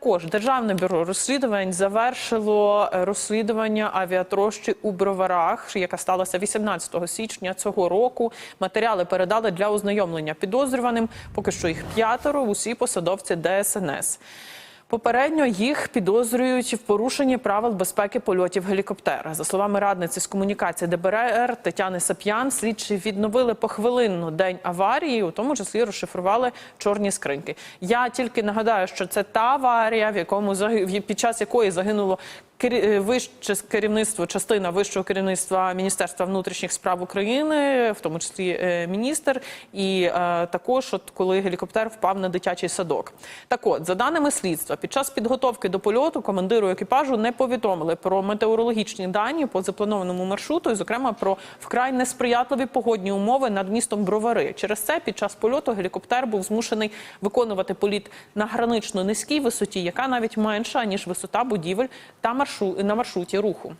Також державне бюро розслідувань завершило е, розслідування авіатрощі у броварах, яка сталася 18 січня цього року. Матеріали передали для ознайомлення підозрюваним. Поки що їх п'ятеро. Усі посадовці ДСНС. Попередньо їх підозрюють в порушенні правил безпеки польотів гелікоптера. За словами радниці з комунікації ДБР Тетяни Сап'ян, слідчі відновили похвилинно день аварії, у тому числі розшифрували чорні скриньки. Я тільки нагадаю, що це та аварія, в якому під час якої загинуло вище керівництво, частина вищого керівництва Міністерства внутрішніх справ України, в тому числі е, міністр, і е, також, от коли гелікоптер впав на дитячий садок. Так от, за даними слідства, під час підготовки до польоту командиру екіпажу не повідомили про метеорологічні дані по запланованому маршруту, і, зокрема, про вкрай несприятливі погодні умови над містом Бровари. Через це під час польоту гелікоптер був змушений виконувати політ на гранично низькій висоті, яка навіть менша ніж висота будівель та маршру... на маршруті руху.